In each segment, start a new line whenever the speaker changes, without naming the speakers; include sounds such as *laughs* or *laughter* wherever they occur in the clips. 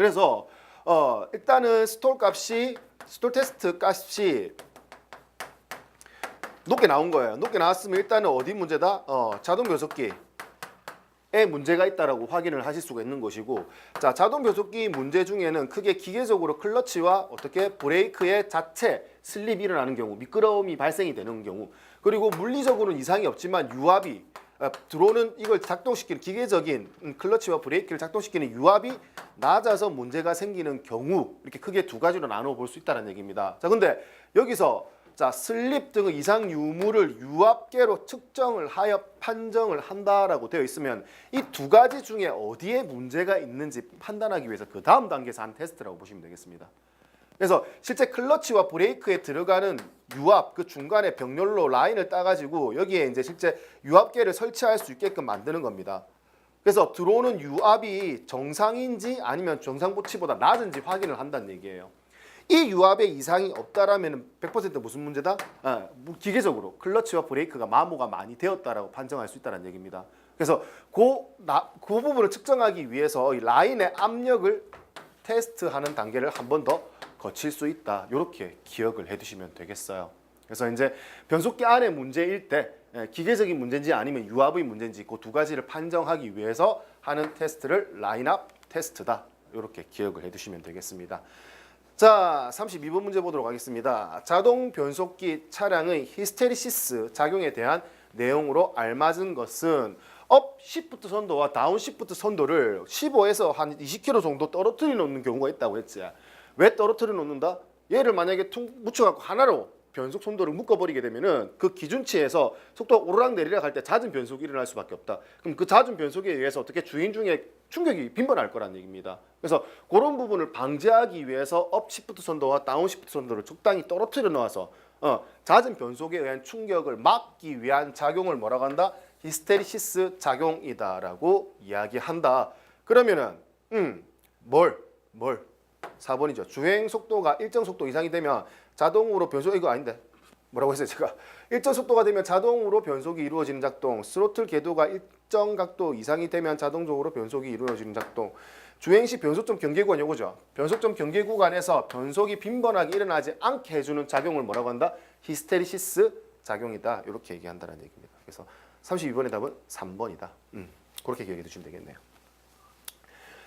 그래서 어, 일단은 스톨 값이 스톨 테스트 값이 높게 나온 거예요. 높게 나왔으면 일단은 어디 문제다? 어, 자동 변속기에 문제가 있다라고 확인을 하실 수가 있는 것이고 자 자동 변속기 문제 중에는 크게 기계적으로 클러치와 어떻게 브레이크의 자체 슬립이 일어나는 경우 미끄러움이 발생이 되는 경우 그리고 물리적으로는 이상이 없지만 유압이 어, 들어오는 이걸 작동시키는 기계적인 음, 클러치와 브레이크를 작동시키는 유압이 낮아서 문제가 생기는 경우 이렇게 크게 두 가지로 나눠 볼 수 있다는 얘기입니다. 자 근데 여기서 자 슬립 등의 이상 유무를 유압계로 측정을 하여 판정을 한다라고 되어 있으면 이 두 가지 중에 어디에 문제가 있는지 판단하기 위해서 그 다음 단계에서 한 테스트라고 보시면 되겠습니다. 그래서 실제 클러치와 브레이크에 들어가는 유압 그 중간에 병렬로 라인을 따가지고 여기에 이제 실제 유압계를 설치할 수 있게끔 만드는 겁니다. 그래서 들어오는 유압이 정상인지 아니면 정상보치보다 낮은지 확인을 한다는 얘기예요. 이 유압에 이상이 없다라면 100% 무슨 문제다? 아, 뭐 기계적으로 클러치와 브레이크가 마모가 많이 되었다라고 판정할 수 있다는 얘기입니다. 그래서 그, 나, 그 부분을 측정하기 위해서 이 라인의 압력을 테스트하는 단계를 한 번 더 거칠 수 있다. 이렇게 기억을 해두시면 되겠어요. 그래서 이제 변속기 안에 문제일 때 예, 기계적인 문제인지 아니면 유압의 문제인지 그 두 가지를 판정하기 위해서 하는 테스트를 라인업 테스트다. 이렇게 기억을 해두시면 되겠습니다. 자, 32번 문제 보도록 하겠습니다. 자동 변속기 차량의 히스테리시스 작용에 대한 내용으로 알맞은 것은 업 시프트 선도와 다운 시프트 선도를 15에서 한 20km 정도 떨어뜨려 놓는 경우가 있다고 했지. 왜 떨어뜨려 놓는다? 얘를 만약에 퉁 묻혀갖고 하나로 변속 선도를 묶어버리게 되면은 그 기준치에서 속도가 오르락 내리락 할 때 잦은 변속이 일어날 수밖에 없다. 그럼 그 잦은 변속에 의해서 어떻게 주행 중에 충격이 빈번할 거란 얘기입니다. 그래서 그런 부분을 방지하기 위해서 업 시프트 선도와 다운 시프트 선도를 적당히 떨어뜨려 놓아서 어, 잦은 변속에 의한 충격을 막기 위한 작용을 뭐라고 한다? 히스테리시스 작용이다라고 이야기한다. 그러면은 음, 뭘? 뭘? 4번이죠. 주행 속도가 일정 속도 이상이 되면 자동으로 변속 이거 아닌데. 뭐라고 했어요 제가? *laughs* 일정 속도가 되면 자동으로 변속이 이루어지는 작동. 스로틀 궤도가 일정 각도 이상이 되면 자동적으로 변속이 이루어지는 작동. 주행 시 변속점 경계 구간 요거죠. 변속점 경계 구간에서 변속이 빈번하게 일어나지 않게 해주는 작용을 뭐라고 한다? 히스테리시스 작용이다. 이렇게 얘기한다는 얘기입니다. 그래서 32번의 답은 3번이다. 음, 그렇게 기억해 두시면 되겠네요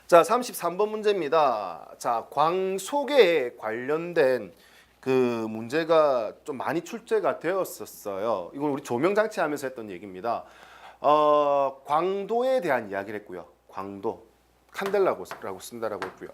자, 33번 문제입니다. 자, 광속에 관련된 그 문제가 좀 많이 출제가 되었었어요. 이걸 우리 조명 장치 하면서 했던 얘기입니다. 어, 광도에 대한 이야기를 했고요. 광도. 칸델라고 쓴다라고 했고요.